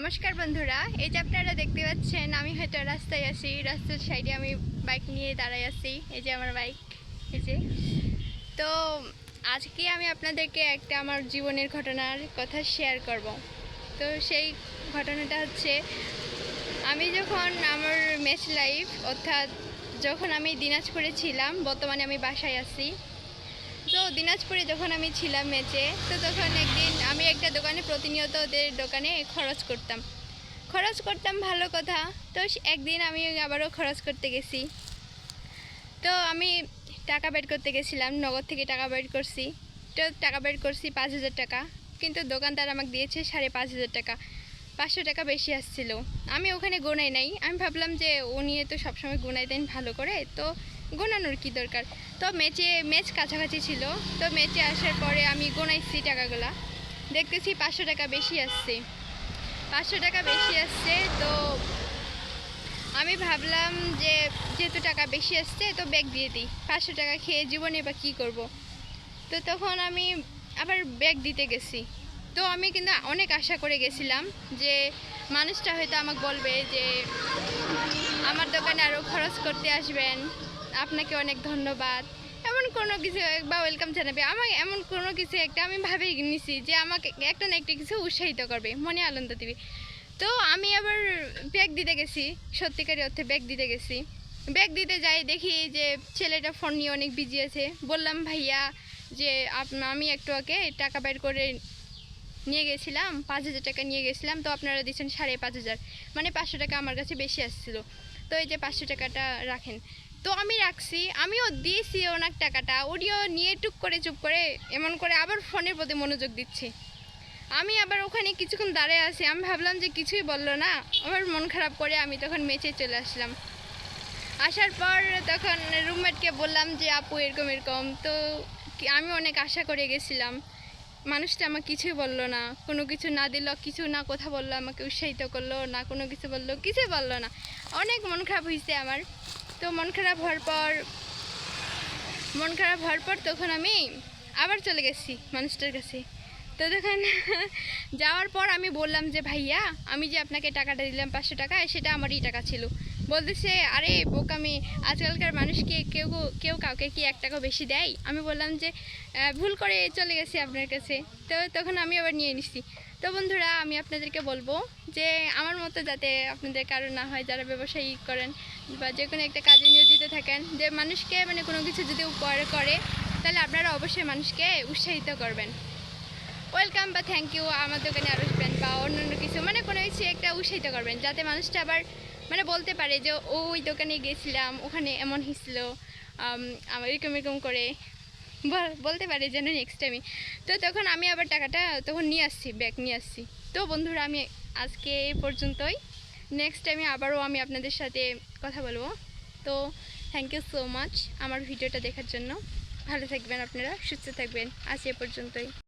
নমস্কার বন্ধুরা, এই যে আপনারা দেখতে পাচ্ছেন, আমি হয়তো রাস্তায় আছি, রাস্তার সাইডে আমি বাইক নিয়ে দাঁড়াই আছি, এই যে আমার বাইক, এই যে। তো আজকে আমি আপনাদেরকে একটা আমার জীবনের ঘটনার কথা শেয়ার করব। তো সেই ঘটনাটা হচ্ছে, আমি যখন আমার ম্যাচ লাইফ অর্থাৎ যখন আমি দিনাজপুরে ছিলাম, বর্তমানে আমি বাসায় আছি তো দিনাজপুরে যখন আমি ছিলাম মেচে তো তখন একদিন আমি একটা দোকানে প্রতিনিয়ত ওদের দোকানে খরচ করতাম। খরচ করতাম ভালো কথা, তো একদিন আমি আবারও খরচ করতে গেছি। তো আমি টাকা বের করতে গেছিলাম, নগদ থেকে টাকা বের করছি। তো টাকা বের করছি পাঁচ হাজার টাকা, কিন্তু দোকানদার আমাকে দিয়েছে সাড়ে পাঁচ হাজার টাকা, পাঁচশো টাকা বেশি আসছিল। আমি ওখানে গোনাই নাই, আমি ভাবলাম যে নিয়ে তো সবসময় গোনাই দেন ভালো করে, তো গোনানোর কি দরকার? তো ম্যাচে ম্যাচ কাছাকাছি ছিল। তো ম্যাচে আসার পরে আমি গোনাইছি টাকাগুলা। দেখতেছি পাঁচশো টাকা বেশি আসছে। পাঁচশো টাকা বেশি আসছে, তো আমি ভাবলাম যে যেহেতু টাকা বেশি আসছে, তো ব্যাগ দিয়ে দিই। পাঁচশো টাকা খেয়ে জীবনে বা কী করব? তো তখন আমি আবার ব্যাগ দিতে গেছি। তো আমি কিন্তু অনেক আশা করে গেছিলাম যে মানুষটা হয়তো আমাকে বলবে যে, আমার দোকানে আরও খরচ করতে আসবেন। আপনাকে অনেক ধন্যবাদ। এমন কোনো কিছু বা ওয়েলকাম জানাবে। আমাকে এমন কোনো কিছু একটা আমি ভাবেই নিছি যে আমাকে একটা না একটা কিছু উৎসাহিত করবে। মনে আনন্দ দিবে। তো আমি আবার ব্যাগ দিতে গেছি। সত্যিকারই অর্থে ব্যাগ দিতে গেছি। ব্যাগ দিতে যাই, দেখি যে ছেলেটা ফোন নিয়ে অনেক বিজি আছে। বললাম, ভাইয়া, যে আমি একটু ওকে টাকা বের করে নিয়ে গেছিলাম, পাঁচ হাজার টাকা নিয়ে গেছিলাম। তো আপনারা দিচ্ছেন সাড়ে পাঁচ হাজার। মানে পাঁচশো টাকা আমার কাছে বেশি আসছিল। তো এই যে পাঁচশো টাকাটা রাখেন। তো আমি রাখছি। আমিও দিয়েছি ওনার টাকাটা। ওডিও নিয়ে টুক করে চুপ করে এমন করে আবার ফোনের প্রতি মনোযোগ দিচ্ছি। আমি আবার ওখানে কিছুক্ষণ দাঁড়িয়ে আছি। আমি ভাবলাম যে কিছুই বলল না। আমার মন খারাপ করে আমি তখন মেচে চলে আসলাম। আসার পর তখন রুমমেটকে বললাম যে, আপু, এরকম এরকম। তো আমি অনেক আশা করে গেছিলাম। মানুষটা আমাকে কিছুই বলল না। কোনো কিছু না দিল, কিছু না কথা বলল, আমাকে উৎসাহিত করল না, কোনো কিছু বলল, কিছুই বলল না। অনেক মন খারাপ হয়েছে আমার। তো মন খারাপ হওয়ার পর, মন খারাপ হওয়ার পর তখন আমি আবার চলে গেছি মানুষটার কাছে। তো তখন যাওয়ার পর আমি বললাম যে, ভাইয়া, আমি যে আপনাকে টাকাটা দিলাম পাঁচশো টাকা সেটা আমারই টাকা ছিল। বলতেছে আরে বোকামি, আজকালকার মানুষকে কেউ কেউ কাউকে কি এক টাকা বেশি দেয়? আমি বললাম যে ভুল করে চলে গেছি আপনার কাছে। তো তখন আমি আবার নিয়ে নিছি। তো বন্ধুরা, আমি আপনাদেরকে বলব যে, আমার মতো যাতে আপনাদের কারও না হয়, যারা ব্যবসায়ী করেন বা যে কোনো একটা কাজে নিয়োজিত থাকেন, যে মানুষকে মানে কোনো কিছু যদি উপকার করে, তাহলে আপনারা অবশ্যই মানুষকে উৎসাহিত করবেন। ওয়েলকাম বা থ্যাংক ইউ আমার দোকানে আরও আসবেন বা অন্যান্য কিছু মানে কোনো কিছু একটা উৎসাহিত করবেন, যাতে মানুষটা আবার মানে বলতে পারে যে ওই দোকানে গেছিলাম, ওখানে এমন হয়েছিল আমার এরকম এরকম করে। বল- বলতে পারে যেন নেক্সট টাইমে তো তখন আমি আবার টাকাটা তখন নিয়ে আসছি, ব্যাগ নিয়ে আসছি। তো বন্ধুরা, আমি আজকে এই পর্যন্তই। নেক্সট টাইমে আবারও আমি আপনাদের সাথে কথা বলব। তো থ্যাংক ইউ সো মাচ আমার ভিডিওটা দেখার জন্য। ভালো থাকবেন আপনারা, সুস্থ থাকবেন। আজ এ পর্যন্তই।